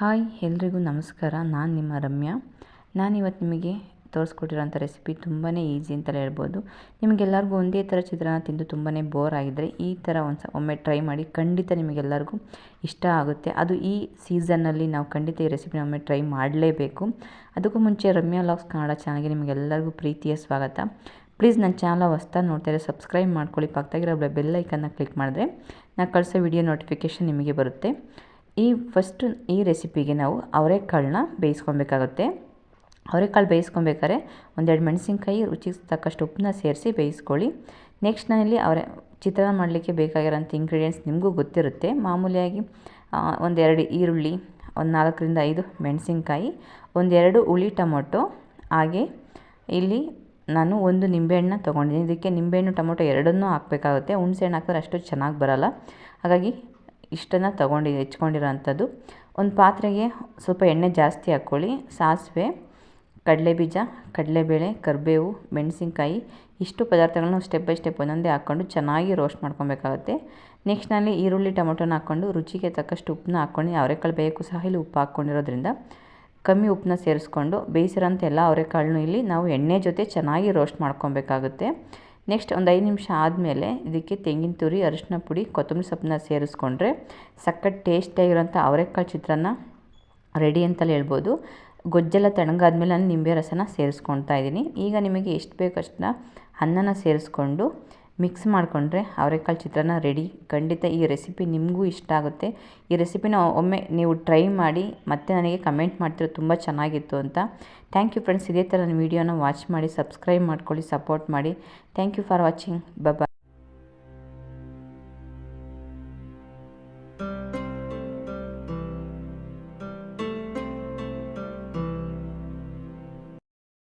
Hi, ಎಲ್ರಿಗೂ ನಮಸ್ಕಾರ. ನಾನು ನಿಮ್ಮ ರಮ್ಯಾ. ನಾನಿವತ್ತು ನಿಮಗೆ ತೋರಿಸ್ಕೊಟ್ಟಿರೋಂಥ ರೆಸಿಪಿ ತುಂಬಾ ಈಸಿ ಅಂತಲೇ ಹೇಳ್ಬೋದು. ನಿಮಗೆಲ್ಲರಿಗೂ ಒಂದೇ ಥರ ಚಿತ್ರಾನ್ನ ತಿಂದು ತುಂಬಾ ಬೋರ್ ಆಗಿದ್ದರೆ ಈ ಥರ ಒಂದು ಒಮ್ಮೆ ಟ್ರೈ ಮಾಡಿ ಖಂಡಿತ ನಿಮಗೆಲ್ಲರಿಗೂ ಇಷ್ಟ ಆಗುತ್ತೆ. ಅದು ಈ ಸೀಸನ್ನಲ್ಲಿ ನಾವು ಖಂಡಿತ ಈ ರೆಸಿಪಿನ ಒಮ್ಮೆ ಟ್ರೈ ಮಾಡಲೇಬೇಕು. ಅದಕ್ಕೂ ಮುಂಚೆ ರಮ್ಯಾ ಲಾಗ್ಸ್ ಕನ್ನಡ ಚಾನಲ್ಗೆ ನಿಮಗೆಲ್ಲರಿಗೂ ಪ್ರೀತಿಯ ಸ್ವಾಗತ. ಪ್ಲೀಸ್ ನನ್ನ ಚಾನಲ್ ಹೊಸ್ದಾಗಿ ನೋಡ್ತಾರೆ ಸಬ್ಸ್ಕ್ರೈಬ್ ಮಾಡ್ಕೊಳ್ಳಿ. ಪಕ್ಕದಾಗಿರೋ ಬೆಲ್ ಕ್ಲಿಕ್ ಮಾಡಿದ್ರೆ ನಾನು ಕಳಿಸೋ ವಿಡಿಯೋ ನೋಟಿಫಿಕೇಷನ್ ನಿಮಗೆ ಬರುತ್ತೆ. ಈ ಫಸ್ಟು ಈ ರೆಸಿಪಿಗೆ ನಾವು ಅವರೆಕಾಳನ್ನ ಬೇಯಿಸ್ಕೊಬೇಕಾಗುತ್ತೆ. ಅವರೆಕಾಳು ಬೇಯಿಸ್ಕೊಬೇಕಾದ್ರೆ ಒಂದೆರಡು ಮೆಣಸಿನ್ಕಾಯಿ, ರುಚಿಗೆ ತಕ್ಕಷ್ಟು ಉಪ್ಪನ್ನ ಸೇರಿಸಿ ಬೇಯಿಸ್ಕೊಳ್ಳಿ. ನೆಕ್ಸ್ಟ್ ನಾನಿಲ್ಲಿ ಅವರೆ ಚಿತ್ರಾನ್ನ ಮಾಡಲಿಕ್ಕೆ ಬೇಕಾಗಿರೋಂಥ ಇಂಗ್ರೀಡಿಯೆಂಟ್ಸ್ ನಿಮಗೂ ಗೊತ್ತಿರುತ್ತೆ. ಮಾಮೂಲಿಯಾಗಿ ಒಂದೆರಡು ಈರುಳ್ಳಿ, ಒಂದು ನಾಲ್ಕರಿಂದ ಐದು ಮೆಣಸಿನ್ಕಾಯಿ, ಒಂದೆರಡು ಹುಳಿ ಟೊಮೊಟೊ, ಹಾಗೆ ಇಲ್ಲಿ ನಾನು ಒಂದು ನಿಂಬೆಹಣ್ಣನ್ನ ತೊಗೊಂಡಿದ್ದೀನಿ. ಇದಕ್ಕೆ ನಿಂಬೆಹಣ್ಣು, ಟೊಮೊಟೊ ಎರಡನ್ನೂ ಹಾಕಬೇಕಾಗುತ್ತೆ. ಹುಣಸೆಹಣ್ಣು ಹಾಕಿದ್ರೆ ಅಷ್ಟು ಚೆನ್ನಾಗಿ ಬರೋಲ್ಲ. ಹಾಗಾಗಿ ಇಷ್ಟನ್ನು ತಗೊಂಡು ಹೆಚ್ಕೊಂಡಿರೋ ಅಂಥದ್ದು ಒಂದು ಪಾತ್ರೆಗೆ ಸ್ವಲ್ಪ ಎಣ್ಣೆ ಜಾಸ್ತಿ ಹಾಕ್ಕೊಳ್ಳಿ. ಸಾಸಿವೆ, ಕಡಲೆಬೀಜ, ಕಡಲೆಬೇಳೆ, ಕರಿಬೇವು, ಮೆಣಸಿನ್ಕಾಯಿ, ಇಷ್ಟು ಪದಾರ್ಥಗಳನ್ನ ಸ್ಟೆಪ್ ಬೈ ಸ್ಟೆಪ್ ಒಂದೊಂದೇ ಹಾಕ್ಕೊಂಡು ಚೆನ್ನಾಗಿ ರೋಸ್ಟ್ ಮಾಡ್ಕೊಬೇಕಾಗುತ್ತೆ. ನೆಕ್ಸ್ಟ್ನಲ್ಲಿ ಈರುಳ್ಳಿ, ಟೊಮೊಟೊನ ಹಾಕ್ಕೊಂಡು ರುಚಿಗೆ ತಕ್ಕಷ್ಟು ಉಪ್ಪನ್ನ ಹಾಕ್ಕೊಂಡು, ಅವರೆಕಾಳು ಬೇಯಕ್ಕೂ ಸಹ ಇಲ್ಲಿ ಉಪ್ಪು ಹಾಕ್ಕೊಂಡಿರೋದ್ರಿಂದ ಕಮ್ಮಿ ಉಪ್ಪನ್ನ ಸೇರಿಸ್ಕೊಂಡು ಬೇಯಿಸಿರೋಂಥ ಎಲ್ಲ ಅವರೆಕಾಳನ್ನು ಇಲ್ಲಿ ನಾವು ಎಣ್ಣೆ ಜೊತೆ ಚೆನ್ನಾಗಿ ರೋಸ್ಟ್ ಮಾಡ್ಕೊಬೇಕಾಗುತ್ತೆ. ನೆಕ್ಸ್ಟ್ ಒಂದು ಐದು ನಿಮಿಷ ಆದಮೇಲೆ ಇದಕ್ಕೆ ತೆಂಗಿನ ತುರಿ, ಅರಿಶಿನ ಪುಡಿ, ಕೊತ್ತಂಬರಿ ಸೊಪ್ಪನ್ನ ಸೇರಿಸ್ಕೊಂಡ್ರೆ ಸಖತ್ ಟೇಸ್ಟಿಯಾಗಿರೋಂಥ ಅವರೆಕಾಳು ಚಿತ್ರಾನ್ನ ರೆಡಿ ಅಂತಲೇ ಹೇಳ್ಬೋದು. ಗೊಜ್ಜೆಲ್ಲ ತಣ್ಣಗಾದ್ಮೇಲೆ ನಾನು ನಿಂಬೆ ರಸನ ಸೇರಿಸ್ಕೊಳ್ತಾ ಇದ್ದೀನಿ. ಈಗ ನಿಮಗೆ ಎಷ್ಟು ಬೇಕು ಅಷ್ಟನ್ನ ಅನ್ನನ ಸೇರಿಸ್ಕೊಂಡು ಮಿಕ್ಸ್ ಮಾಡಿಕೊಂಡ್ರೆ ಅವರೆಕಾಳು ಚಿತ್ರಾನ್ನ ರೆಡಿ. ಖಂಡಿತ ಈ ರೆಸಿಪಿ ನಿಮಗೂ ಇಷ್ಟ ಆಗುತ್ತೆ. ಈ ರೆಸಿಪಿನ ಒಮ್ಮೆ ನೀವು ಟ್ರೈ ಮಾಡಿ, ಮತ್ತೆ ನನಗೆ ಕಮೆಂಟ್ ಮಾಡ್ತಿರೋ ತುಂಬ ಚೆನ್ನಾಗಿತ್ತು ಅಂತ. ಥ್ಯಾಂಕ್ ಯು ಫ್ರೆಂಡ್ಸ್, ಇದೇ ಥರ ನನ್ನ ವೀಡಿಯೋನ ವಾಚ್ ಮಾಡಿ, ಸಬ್ಸ್ಕ್ರೈಬ್ ಮಾಡ್ಕೊಳ್ಳಿ, ಸಪೋರ್ಟ್ ಮಾಡಿ. Thank you for watching. Bye